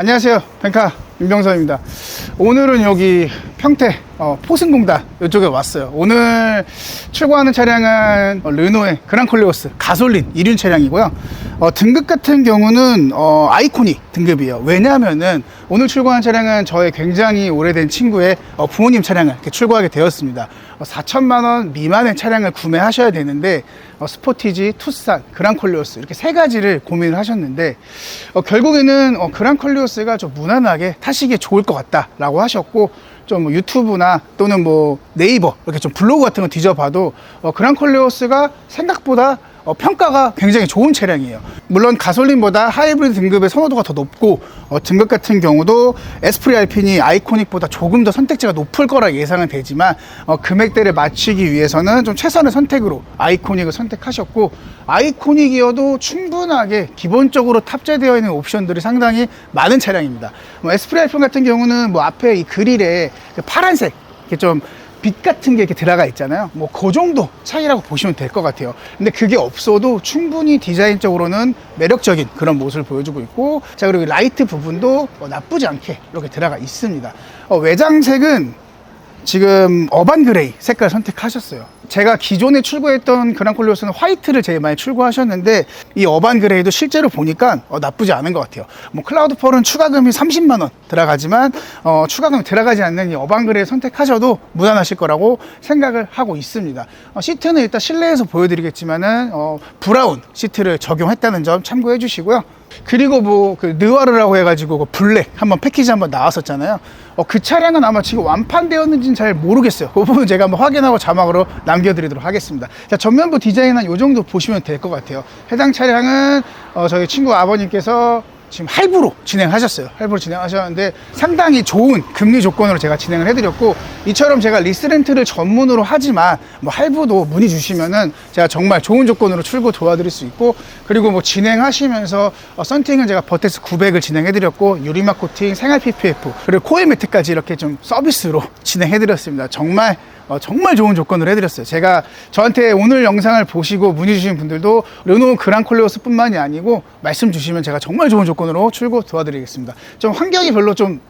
안녕하세요. 뱅카 윤병선입니다. 오늘은 여기 평택 어, 포승공단 이쪽에 왔어요. 오늘 출고하는 차량은 어, 르노의 그랑콜리오스 가솔린 1륜 차량이고요. 어, 등급 같은 경우는 어, 아이코닉 등급이에요. 왜냐하면은 오늘 출고한 차량은 저의 굉장히 오래된 친구의 어, 부모님 차량을 출고하게 되었습니다. 어, 4천만 원 미만의 차량을 구매하셔야 되는데 어, 스포티지, 투싼, 그랑콜리오스 이렇게 세 가지를 고민을 하셨는데 어, 결국에는 어, 그랑콜리오스가 좀 무난하게 타시기에 좋을 것 같다라고 하셨고 좀뭐 유튜브나 또는 뭐 네이버 이렇게 좀 블로그 같은 거 뒤져봐도 어, 그랑콜리오스가 생각보다 어, 평가가 굉장히 좋은 차량이에요. 물론 가솔린보다 하이브리드 등급의 선호도가 더 높고 어, 등급 같은 경우도 에스프리 알핀이 아이코닉보다 조금 더 선택지가 높을 거라 예상은 되지만 어, 금액대를 맞추기 위해서는 좀 최선의 선택으로 아이코닉을 선택하셨고 아이코닉이어도 충분하게 기본적으로 탑재되어 있는 옵션들이 상당히 많은 차량입니다. 뭐 에스프리 알핀 같은 경우는 뭐 앞에 이 그릴에 그 파란색 이렇게 좀 빛 같은 게 이렇게 들어가 있잖아요. 뭐 그 정도 차이라고 보시면 될 것 같아요. 근데 그게 없어도 충분히 디자인적으로는 매력적인 그런 모습을 보여주고 있고, 자 그리고 라이트 부분도 어, 나쁘지 않게 이렇게 들어가 있습니다. 어, 외장색은 지금 어반 그레이 색깔 선택하셨어요. 제가 기존에 출고했던 그랑콜리오스는 화이트를 제일 많이 출고하셨는데 이 어반 그레이도 실제로 보니까 어, 나쁘지 않은 것 같아요. 뭐 클라우드 펄은 추가금이 30만 원 들어가지만 어, 추가금이 들어가지 않는 이 어반 그레이 선택하셔도 무난하실 거라고 생각을 하고 있습니다. 어, 시트는 일단 실내에서 보여드리겠지만은 어, 브라운 시트를 적용했다는 점 참고해 주시고요. 그리고 뭐 그 느와르라고 해가지고 그 블랙 한번 패키지 한번 나왔었잖아요. 어, 그 차량은 아마 지금 완판되었는지는 잘 모르겠어요. 그 부분 제가 한번 확인하고 자막으로 남겨드리도록 하겠습니다. 자 전면부 디자인은 이 정도 보시면 될 것 같아요. 해당 차량은 어, 저희 친구 아버님께서 지금 할부로 진행하셨어요. 할부로 진행하셨는데 상당히 좋은 금리 조건으로 제가 진행을 해드렸고 이처럼 제가 리스렌트를 전문으로 하지만 뭐 할부도 문의 주시면은 제가 정말 좋은 조건으로 출고 도와드릴 수 있고 그리고 뭐 진행하시면서 어, 썬팅은 제가 버텍스 900을 진행해드렸고 유리막 코팅, 생활 PPF 그리고 코일 매트까지 이렇게 좀 서비스로 진행해드렸습니다. 정말 어, 정말 좋은 조건으로 해드렸어요. 제가 저한테 오늘 영상을 보시고 문의 주신 분들도 르노 그랑콜레오스 뿐만이 아니고 말씀 주시면 제가 정말 좋은 조건으로 출고 도와드리겠습니다. 좀 환경이 별로 좀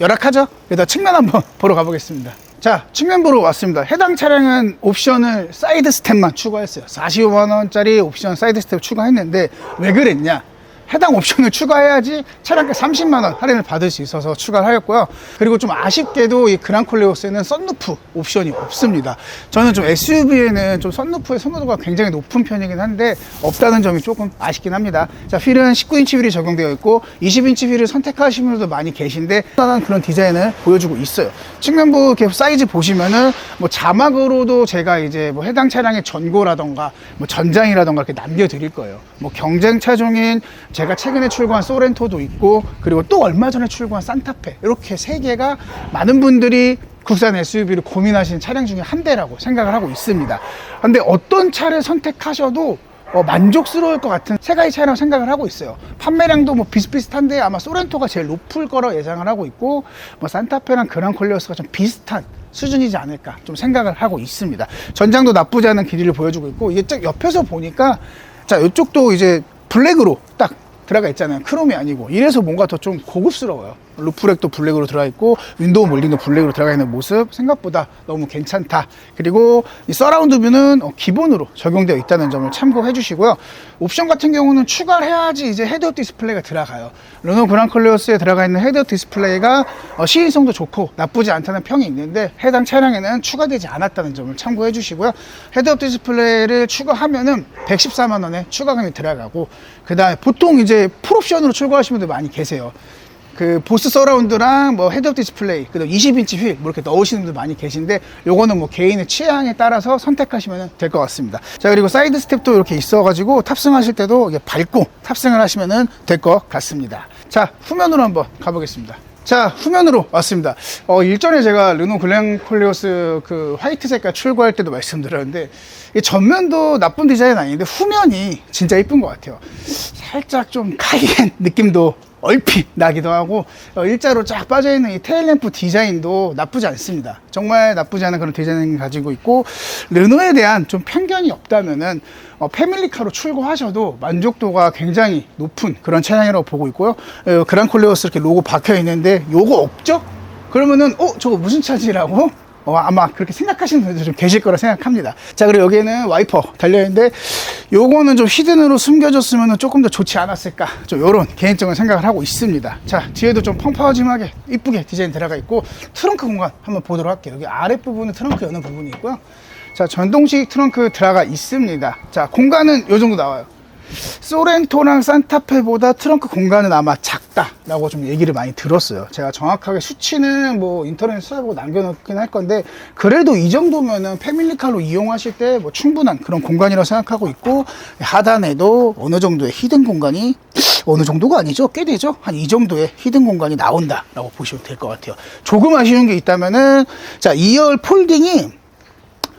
열악하죠? 그래서 측면 한번 보러 가보겠습니다. 자, 측면부로 왔습니다. 해당 차량은 옵션을 사이드 스텝만 추가했어요. 45만원짜리 옵션 사이드 스텝 추가했는데 왜 그랬냐? 해당 옵션을 추가해야지 차량가 30만원 할인을 받을 수 있어서 추가를 하였고요. 그리고 좀 아쉽게도 이 그랑콜레오스에는 썬루프 옵션이 없습니다. 저는 좀 SUV에는 좀 썬루프의 선호도가 굉장히 높은 편이긴 한데 없다는 점이 조금 아쉽긴 합니다. 자, 휠은 19인치 휠이 적용되어 있고 20인치 휠을 선택하시는 분들도 많이 계신데 편안한 그런 디자인을 보여주고 있어요. 측면부 사이즈 보시면은 뭐 자막으로도 제가 이제 뭐 해당 차량의 전고라던가 뭐 전장이라던가 이렇게 남겨드릴 거예요. 뭐 경쟁 차종인 제가 최근에 출고한 소렌토도 있고 그리고 또 얼마 전에 출고한 산타페 이렇게 세 개가 많은 분들이 국산 SUV를 고민하시는 차량 중에 한 대라고 생각을 하고 있습니다. 근데 어떤 차를 선택하셔도 어, 만족스러울 것 같은 세 가지 차량 생각을 하고 있어요. 판매량도 뭐 비슷비슷한데 아마 소렌토가 제일 높을 거라 예상을 하고 있고 뭐 산타페랑 그랑 콜리오스가 좀 비슷한 수준이지 않을까 좀 생각을 하고 있습니다. 전장도 나쁘지 않은 길이를 보여주고 있고 이게 딱 옆에서 보니까 자 이쪽도 이제 블랙으로 딱 들어가 있잖아요. 크롬이 아니고 이래서 뭔가 더 좀 고급스러워요. 루프렉도 블랙으로 들어가 있고 윈도우 몰딩도 블랙으로 들어가 있는 모습 생각보다 너무 괜찮다. 그리고 이 서라운드 뷰는 어, 기본으로 적용되어 있다는 점을 참고해 주시고요. 옵션 같은 경우는 추가를 해야지 이제 헤드업 디스플레이가 들어가요. 르노 그랑클레오스에 들어가 있는 헤드업 디스플레이가 어, 시인성도 좋고 나쁘지 않다는 평이 있는데 해당 차량에는 추가되지 않았다는 점을 참고해 주시고요. 헤드업 디스플레이를 추가하면은 114만 원에 추가금이 들어가고 그 다음에 보통 이제 풀옵션으로 출고하시는 분들 많이 계세요. 그 보스 서라운드랑 뭐 헤드업 디스플레이 그다음 20인치 휠 뭐 이렇게 넣으시는 분들 많이 계신데 요거는 뭐 개인의 취향에 따라서 선택하시면 될 것 같습니다. 자 그리고 사이드 스텝도 이렇게 있어 가지고 탑승하실 때도 이게 밟고 탑승을 하시면 될 것 같습니다. 자 후면으로 한번 가보겠습니다. 자 후면으로 왔습니다. 어 일전에 제가 르노 글렌콜리오스 그 화이트 색깔 출고할 때도 말씀드렸는데 이 전면도 나쁜 디자인 아닌데 후면이 진짜 이쁜 것 같아요. 살짝 좀 카이엔 느낌도 얼핏 나기도 하고 어, 일자로 쫙 빠져있는 이 테일램프 디자인도 나쁘지 않습니다. 정말 나쁘지 않은 그런 디자인을 가지고 있고 르노에 대한 좀 편견이 없다면은 어, 패밀리카로 출고하셔도 만족도가 굉장히 높은 그런 차량이라고 보고 있고요. 어, 그랑콜레오스 이렇게 로고 박혀 있는데 요거 없죠? 그러면은 어 저거 무슨 차지라고? 어, 아마 그렇게 생각하시는 분들 좀 계실 거라 생각합니다. 자, 그리고 여기에는 와이퍼 달려있는데, 요거는 좀 히든으로 숨겨졌으면 조금 더 좋지 않았을까. 좀 요런 개인적인 생각을 하고 있습니다. 자, 뒤에도 좀 펑퍼짐하게 이쁘게 디자인 들어가 있고, 트렁크 공간 한번 보도록 할게요. 여기 아랫부분은 트렁크 여는 부분이 있고요. 자, 전동식 트렁크 들어가 있습니다. 자, 공간은 요 정도 나와요. 소렌토랑 산타페보다 트렁크 공간은 아마 작다라고 좀 얘기를 많이 들었어요. 제가 정확하게 수치는 뭐 인터넷 찾아보고 남겨놓긴 할 건데 그래도 이 정도면은 패밀리카로 이용하실 때 뭐 충분한 그런 공간이라고 생각하고 있고 하단에도 어느 정도의 히든 공간이 어느 정도가 아니죠. 꽤 되죠. 한 이 정도의 히든 공간이 나온다라고 보시면 될 것 같아요. 조금 아쉬운 게 있다면은 자 2열 폴딩이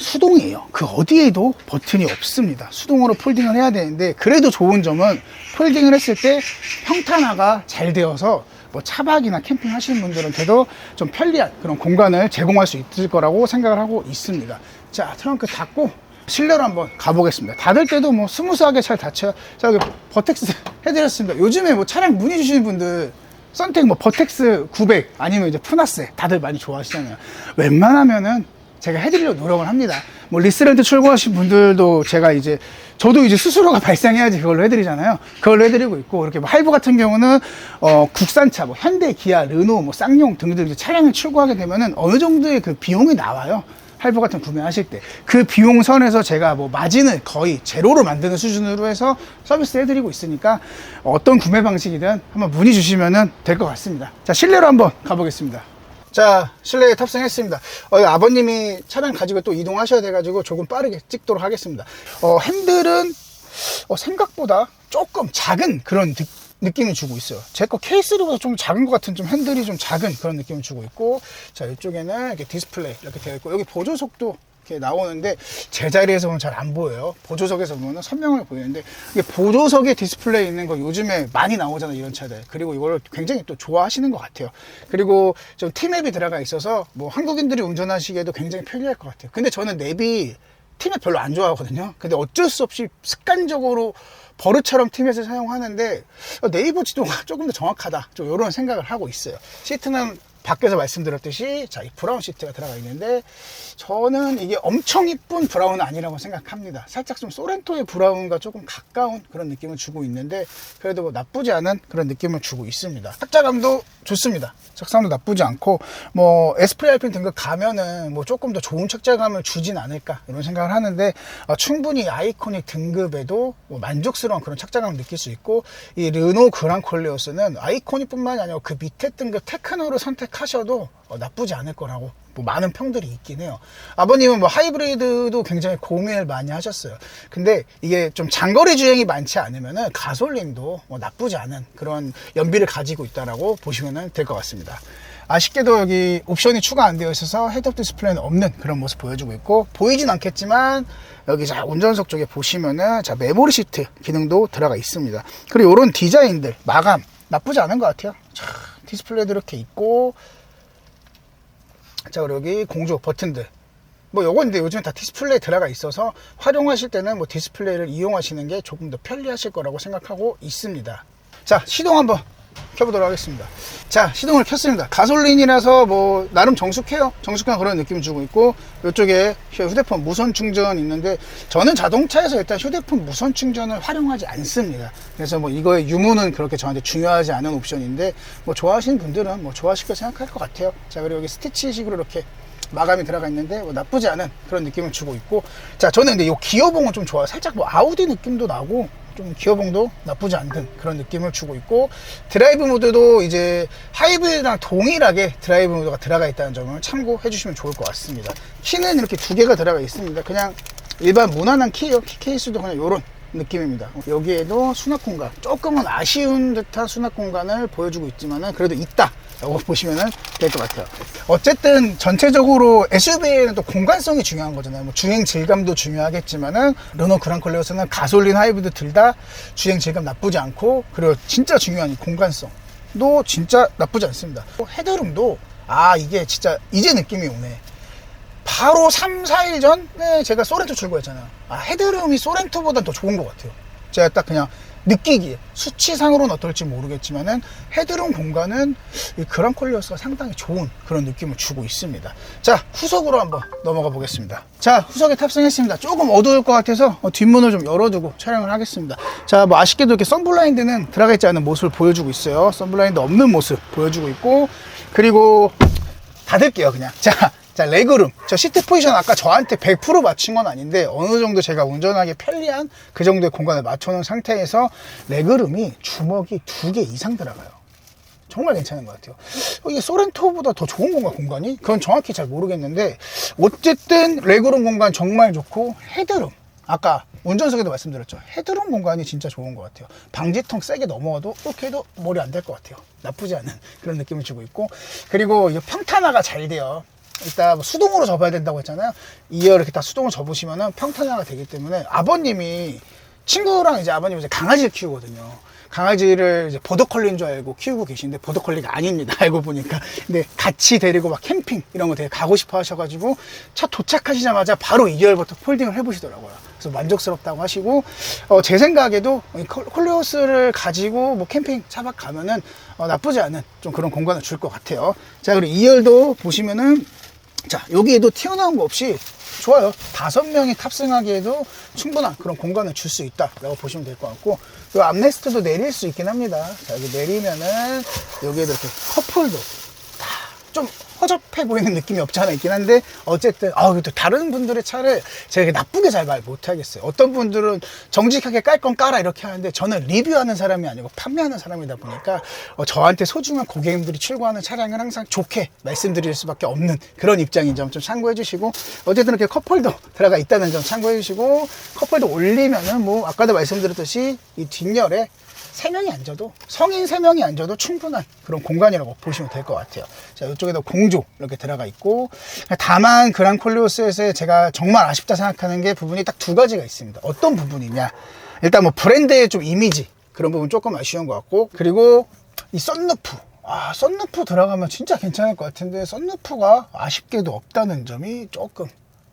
수동이에요. 그 어디에도 버튼이 없습니다. 수동으로 폴딩을 해야 되는데 그래도 좋은 점은 폴딩을 했을 때 평탄화가 잘 되어서 뭐 차박이나 캠핑 하시는 분들한테도 좀 편리한 그런 공간을 제공할 수 있을 거라고 생각을 하고 있습니다. 자, 트렁크 닫고 실내로 한번 가보겠습니다. 닫을 때도 뭐 스무스하게 잘 닫혀요. 자, 여기 버텍스 해드렸습니다. 요즘에 뭐 차량 문의 주시는 분들 썬텍 뭐 버텍스 900 아니면 이제 푸나스 다들 많이 좋아하시잖아요. 웬만하면은 제가 해드리려고 노력을 합니다. 뭐 리스렌트 출고하신 분들도 제가 이제 저도 이제 수수료가 발생해야지 그걸로 해드리잖아요. 그걸로 해드리고 있고 이렇게 뭐 하이브 같은 경우는 어 국산차 뭐 현대, 기아, 르노, 뭐 쌍용 등등 차량을 출고하게 되면은 어느 정도의 그 비용이 나와요. 할부 같은 거 구매하실 때 그 비용 선에서 제가 뭐 마진을 거의 제로로 만드는 수준으로 해서 서비스 해드리고 있으니까 어떤 구매 방식이든 한번 문의 주시면 될 것 같습니다. 자 실내로 한번 가보겠습니다. 자 실내에 탑승했습니다. 어, 아버님이 차량 가지고 또 이동하셔야 돼 가지고 조금 빠르게 찍도록 하겠습니다. 어, 핸들은 어, 생각보다 조금 작은 그런 느, 느낌을 주고 있어요. 제 거 케이스로보다 좀 작은 것 같은 좀 핸들이 좀 작은 그런 느낌을 주고 있고 자 이쪽에는 이렇게 디스플레이 이렇게 되어 있고 여기 보조석도 이렇게 나오는데 제자리에서 보면 잘 안 보여요. 보조석에서 보면 선명하게 보이는데 이게 보조석에 디스플레이 있는 거 요즘에 많이 나오잖아요. 이런 차들. 그리고 이걸 굉장히 또 좋아하시는 것 같아요. 그리고 좀 T맵이 들어가 있어서 뭐 한국인들이 운전하시기에도 굉장히 편리할 것 같아요. 근데 저는 맵이 티맵 별로 안 좋아하거든요. 근데 어쩔 수 없이 습관적으로 버릇처럼 티맵을 사용하는데 네이버 지도가 조금 더 정확하다. 좀 이런 생각을 하고 있어요. 시트는 밖에서 말씀드렸듯이 자, 이 브라운 시트가 들어가 있는데 저는 이게 엄청 이쁜 브라운은 아니라고 생각합니다. 살짝 좀 소렌토의 브라운과 조금 가까운 그런 느낌을 주고 있는데 그래도 뭐 나쁘지 않은 그런 느낌을 주고 있습니다. 착자감도 좋습니다. 착상도 나쁘지 않고 뭐 에스프리 알핀 등급 가면은 뭐 조금 더 좋은 착자감을 주진 않을까 이런 생각을 하는데 어, 충분히 아이코닉 등급에도 뭐 만족스러운 그런 착자감을 느낄 수 있고 이 르노 그랑 콜레오스는 아이코닉뿐만이 아니라 그 밑에 등급 테크노를 선택 하셔도 어, 나쁘지 않을 거라고 뭐 많은 평들이 있긴 해요. 아버님은 뭐 하이브리드도 굉장히 고민을 많이 하셨어요. 근데 이게 좀 장거리 주행이 많지 않으면은 가솔린도 뭐 나쁘지 않은 그런 연비를 가지고 있다라고 보시면 될 것 같습니다. 아쉽게도 여기 옵션이 추가 안 되어 있어서 헤드업 디스플레이는 없는 그런 모습 보여주고 있고 보이진 않겠지만 여기 자 운전석 쪽에 보시면은 자 메모리 시트 기능도 들어가 있습니다. 그리고 이런 디자인들 마감 나쁘지 않은 것 같아요. 자, 디스플레이도 이렇게 있고. 자 여기 공조 버튼들. 뭐 요건 근데 요즘에 다 디스플레이 들어가 있어서 활용하실 때는 뭐 디스플레이를 이용하시는 게 조금 더 편리하실 거라고 생각하고 있습니다. 자 시동 한번 켜보도록 하겠습니다. 자 시동을 켰습니다. 가솔린이라서 뭐 나름 정숙해요. 정숙한 그런 느낌을 주고 있고 이쪽에 휴대폰 무선 충전 있는데 저는 자동차에서 일단 휴대폰 무선 충전을 활용하지 않습니다. 그래서 뭐 이거의 유무는 그렇게 저한테 중요하지 않은 옵션인데 뭐 좋아하시는 분들은 뭐 좋아하실 거 생각할 것 같아요. 자 그리고 여기 스티치식으로 이렇게 마감이 들어가 있는데 뭐 나쁘지 않은 그런 느낌을 주고 있고. 자 저는 근데 이 기어봉은 좀 좋아요. 살짝 뭐 아우디 느낌도 나고 좀 기어봉도 나쁘지 않은 그런 느낌을 주고 있고 드라이브 모드도 이제 하이브리드랑 동일하게 드라이브 모드가 들어가 있다는 점을 참고해 주시면 좋을 것 같습니다. 키는 이렇게 두 개가 들어가 있습니다. 그냥 일반 무난한 키예요. 키 케이스도 그냥 요런 느낌입니다. 여기에도 수납 공간, 조금은 아쉬운 듯한 수납 공간을 보여주고 있지만은 그래도 있다. 라고 보시면 될 것 같아요. 어쨌든 전체적으로 SUV에는 또 공간성이 중요한 거잖아요. 뭐 주행 질감도 중요하겠지만은 르노 그랑콜레오스는 가솔린 하이브리드 둘 다 주행 질감 나쁘지 않고 그리고 진짜 중요한 이 공간성. 헤드룸도 진짜 나쁘지 않습니다. 헤드룸도 아 이게 진짜 이제 느낌이 오네. 바로 3, 4일 전에 제가 소렌토 출고했잖아요. 아, 헤드룸이 소렌토보다 더 좋은 것 같아요. 제가 딱 그냥 느끼기에 수치상으로는 어떨지 모르겠지만은 헤드룸 공간은 이 그랑 콜리어스가 상당히 좋은 그런 느낌을 주고 있습니다. 자, 후석으로 한번 넘어가 보겠습니다. 자, 후석에 탑승했습니다. 조금 어두울 것 같아서 어, 뒷문을 좀 열어두고 촬영을 하겠습니다. 자, 뭐 아쉽게도 이렇게 선블라인드는 들어가 있지 않은 모습을 보여주고 있어요. 선블라인드 없는 모습 보여주고 있고 그리고 닫을게요 그냥 자, 자 레그룸. 저 시트 포지션 아까 저한테 100% 맞춘 건 아닌데 어느 정도 제가 운전하기 편리한 그 정도의 공간을 맞춰놓은 상태에서 레그룸이 주먹이 두 개 이상 들어가요. 정말 괜찮은 것 같아요. 어, 이게 소렌토보다 더 좋은 건가 공간이? 그건 정확히 잘 모르겠는데 어쨌든 레그룸 공간 정말 좋고 헤드룸. 아까 운전석에도 말씀드렸죠. 헤드룸 공간이 진짜 좋은 것 같아요. 방지턱 세게 넘어가도 이렇게 해도 머리 안 될 것 같아요. 나쁘지 않은 그런 느낌을 주고 있고. 그리고 이 평탄화가 잘 돼요 일단 뭐 수동으로 접어야 된다고 했잖아요 이어 이렇게 다 수동으로 접으시면은 평탄화가 되기 때문에 아버님이 친구랑 이제 아버님 이제 강아지를 키우거든요 강아지를 이제 보더컬리인 줄 알고 키우고 계신데 보더컬리가 아닙니다. 알고 보니까. 근데 같이 데리고 막 캠핑 이런 거 되게 가고 싶어 하셔가지고 차 도착하시자마자 바로 2열부터 폴딩을 해보시더라고요. 그래서 만족스럽다고 하시고 어, 제 생각에도 콜리오스를 가지고 뭐 캠핑 차박 가면은 어, 나쁘지 않은 좀 그런 공간을 줄 것 같아요. 자 그리고 2열도 보시면은 자 여기에도 튀어나온 거 없이 좋아요. 다섯 명이 탑승하기에도 충분한 그런 공간을 줄 수 있다 라고 보시면 될 것 같고 이 암레스트도 내릴 수 있긴 합니다. 자 여기 내리면은 여기에도 이렇게 컵홀더 좀 허접해 보이는 느낌이 없지 않아 있긴 한데 어쨌든 아또 다른 분들의 차를 제가 나쁘게 잘 말 못하겠어요. 어떤 분들은 정직하게 깔 건 깔아 이렇게 하는데 저는 리뷰하는 사람이 아니고 판매하는 사람이다 보니까 어, 저한테 소중한 고객님들이 출고하는 차량을 항상 좋게 말씀드릴 수밖에 없는 그런 입장인 점 좀 참고해 주시고 어쨌든 이렇게 컵홀더 들어가 있다는 점 참고해 주시고 컵홀더 올리면은 뭐 아까도 말씀드렸듯이 이 뒷열에 세 명이 앉아도 성인 세 명이 앉아도 충분한 그런 공간이라고 보시면 될 것 같아요. 자 이쪽에도 공조 이렇게 들어가 있고 다만 그랑콜리오스에서 제가 정말 아쉽다 생각하는 게 부분이 딱 두 가지가 있습니다. 어떤 부분이냐? 일단 뭐 브랜드의 좀 이미지 그런 부분 조금 아쉬운 것 같고 그리고 이 썬루프 아 썬루프 들어가면 진짜 괜찮을 것 같은데 썬루프가 아쉽게도 없다는 점이 조금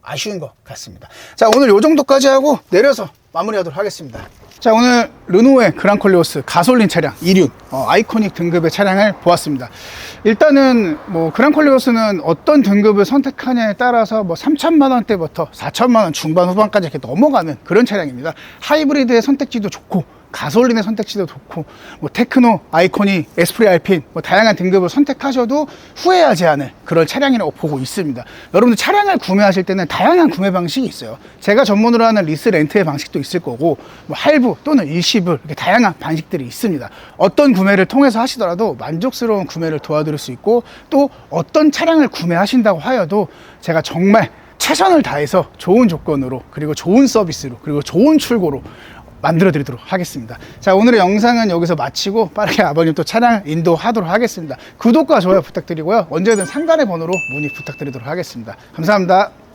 아쉬운 것 같습니다. 자, 오늘 요 정도까지 하고 내려서 마무리하도록 하겠습니다. 자, 오늘 르노의 그랑콜리오스 가솔린 차량 2륜 어, 아이코닉 등급의 차량을 보았습니다. 일단은 뭐 그랑콜리오스는 어떤 등급을 선택하냐에 따라서 뭐 3천만 원대부터 4천만 원 중반 후반까지 이렇게 넘어가는 그런 차량입니다. 하이브리드의 선택지도 좋고 가솔린의 선택지도 좋고 뭐 테크노, 아이코니, 에스프리 알핀 뭐 다양한 등급을 선택하셔도 후회하지 않을 그런 차량이라고 보고 있습니다. 여러분들 차량을 구매하실 때는 다양한 구매 방식이 있어요. 제가 전문으로 하는 리스 렌트의 방식도 있을 거고 뭐 할부 또는 일시불 이렇게 다양한 방식들이 있습니다. 어떤 구매를 통해서 하시더라도 만족스러운 구매를 도와드릴 수 있고 또 어떤 차량을 구매하신다고 하여도 제가 정말 최선을 다해서 좋은 조건으로 그리고 좋은 서비스로 그리고 좋은 출고로 만들어 드리도록 하겠습니다. 자, 오늘의 영상은 여기서 마치고 빠르게 아버님 또 차량 인도하도록 하겠습니다. 구독과 좋아요 부탁드리고요. 언제든 상단의 번호로 문의 부탁드리도록 하겠습니다. 감사합니다.